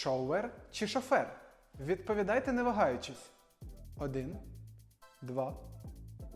Шоуер чи шофер? Відповідайте, не вагаючись. Один, два,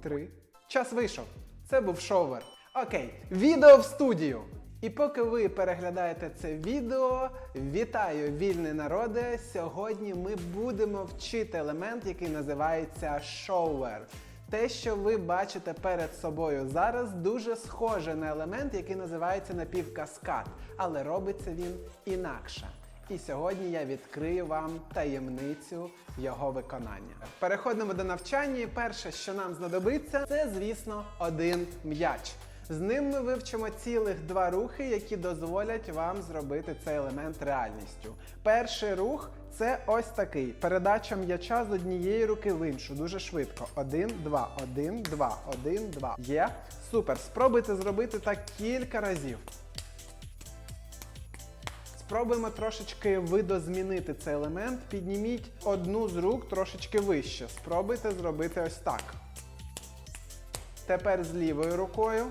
три. Час вийшов. Це був шоуер. Окей, відео в студію. І поки ви переглядаєте це відео, вітаю вільний народе. Сьогодні ми будемо вчити елемент, який називається шоуер. Те, що ви бачите перед собою зараз, дуже схоже на елемент, який називається напівкаскад, але робиться він інакше. І сьогодні я відкрию вам таємницю його виконання. Переходимо до навчання. і Перше, що нам знадобиться, це, звісно, один м'яч. З ним ми вивчимо цілих два рухи, які дозволять вам зробити цей елемент реальністю. Перший рух це ось такий: передача м'яча з однієї руки в іншу. Дуже швидко. Один, два, один, два, один, два. Є. Супер. Спробуйте зробити так кілька разів. Спробуємо трошечки видозмінити цей елемент. Підніміть одну з рук трошечки вище. Спробуйте зробити ось так. Тепер з лівою рукою.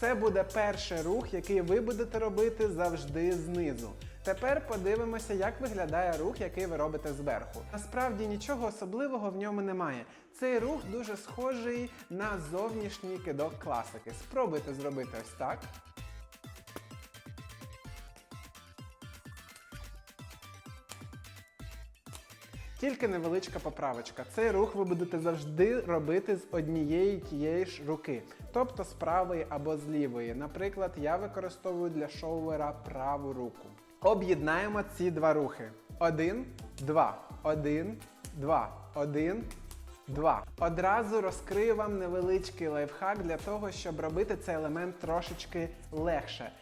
Це буде перший рух, який ви будете робити завжди знизу. Тепер подивимося, як виглядає рух, який ви робите зверху. Насправді нічого особливого в ньому немає. Цей рух дуже схожий на зовнішній кидок класики. Спробуйте зробити ось так. Тільки невеличка поправочка. Цей рух ви будете завжди робити з однієї тієї ж руки, тобто з правої або з лівої. Наприклад, я використовую для шоувера праву руку. Об'єднаємо ці два рухи. Один, два, один, два, один, два. Одразу розкрию вам невеличкий лайфхак для того, щоб робити цей елемент трошечки легше.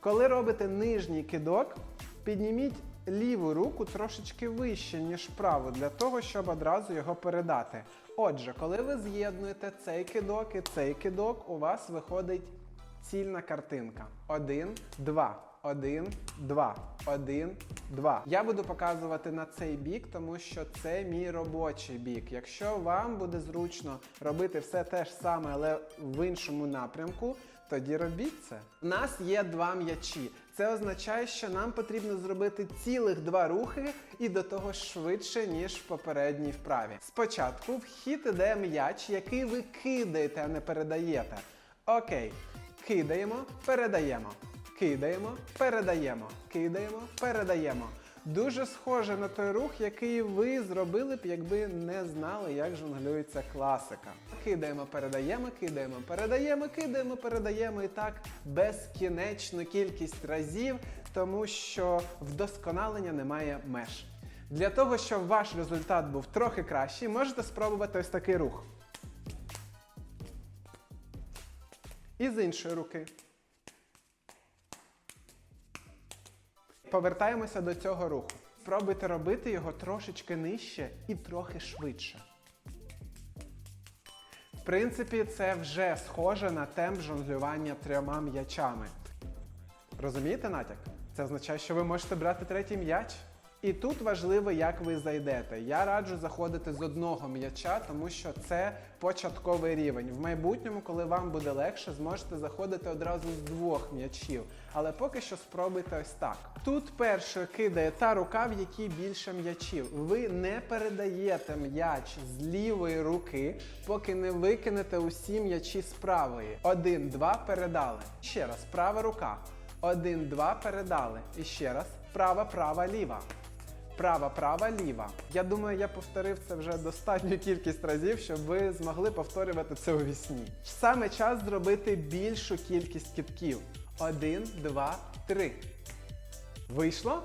Коли робите нижній кидок, підніміть ліву руку трошечки вище, ніж праву, для того, щоб одразу його передати. Отже, коли ви з'єднуєте цей кидок і цей кидок, у вас виходить цільна картинка. Один, два. Один, два, один, два. Я буду показувати на цей бік, тому що це мій робочий бік. Якщо вам буде зручно робити все те ж саме, але в іншому напрямку, тоді робіть це. У нас є два м'ячі. Це означає, що нам потрібно зробити цілих два рухи і до того швидше, ніж в попередній вправі. Спочатку в хід іде м'яч, який ви кидаєте, а не передаєте. Окей, кидаємо, передаємо. Кидаємо, передаємо, кидаємо, передаємо. Дуже схоже на той рух, який ви зробили б, якби не знали, як жонглюється класика. Кидаємо, передаємо, кидаємо, передаємо, кидаємо, передаємо і так безкінечну кількість разів, тому що вдосконалення немає меж. Для того, щоб ваш результат був трохи кращий, можете спробувати ось такий рух. І з іншої руки. Повертаємося до цього руху. Спробуйте робити його трошечки нижче і трохи швидше. В принципі, це вже схоже на темп жонглювання трьома м'ячами. Розумієте натяк? Це означає, що ви можете брати третій м'яч. І тут важливо, як ви зайдете. Я раджу заходити з одного м'яча, тому що це початковий рівень. В майбутньому, коли вам буде легше, зможете заходити одразу з двох м'ячів. Але поки що спробуйте ось так. Тут першою кидає та рука, в якій більше м'ячів. Ви не передаєте м'яч з лівої руки, поки не викинете усі м'ячі з правої. Один, два передали. Ще раз, права рука. Один, два передали. І ще раз, права, права, ліва. Права, права, ліва. Я думаю, я повторив це вже достатню кількість разів, щоб ви змогли повторювати це у вісні. Саме час зробити більшу кількість китків. Один, два, три. Вийшло?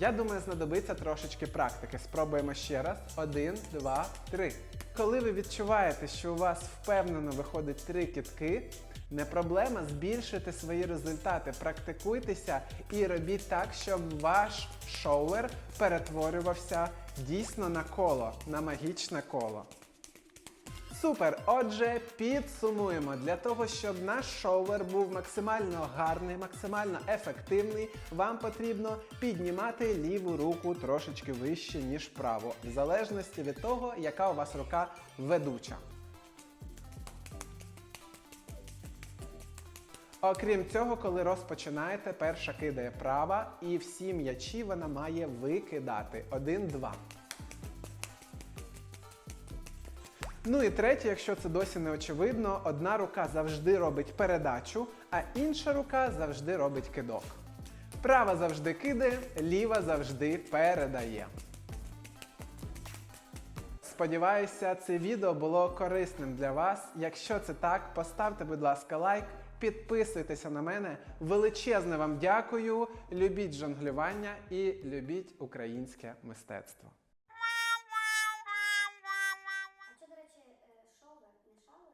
Я думаю, знадобиться трошечки практики. Спробуємо ще раз. Один, два, три. Коли ви відчуваєте, що у вас впевнено виходить три кітки, не проблема збільшити свої результати. Практикуйтеся і робіть так, щоб ваш шоуер перетворювався дійсно на коло, на магічне коло. Супер! Отже, підсумуємо. Для того, щоб наш шоувер був максимально гарний, максимально ефективний, вам потрібно піднімати ліву руку трошечки вище, ніж праву, в залежності від того, яка у вас рука ведуча. Окрім цього, коли розпочинаєте, перша кидає права, і всі м'ячі вона має викидати. Один-два. Ну і третє, якщо це досі не очевидно, одна рука завжди робить передачу, а інша рука завжди робить кидок. Права завжди кидає, ліва завжди передає. Сподіваюся, це відео було корисним для вас. Якщо це так, поставте, будь ласка, лайк, підписуйтеся на мене. Величезне вам дякую. Любіть жонглювання і любіть українське мистецтво. А що, до речі, е, шовер, не шовер?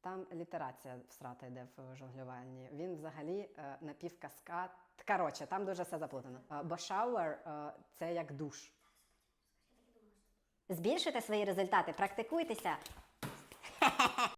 Там літерація всрата йде в жонглюванні. Він взагалі е, напівкаскад. Коротше, там дуже все заплутано. Е, бо шауер е, це як душ. Збільшуйте свої результати, практикуйтеся.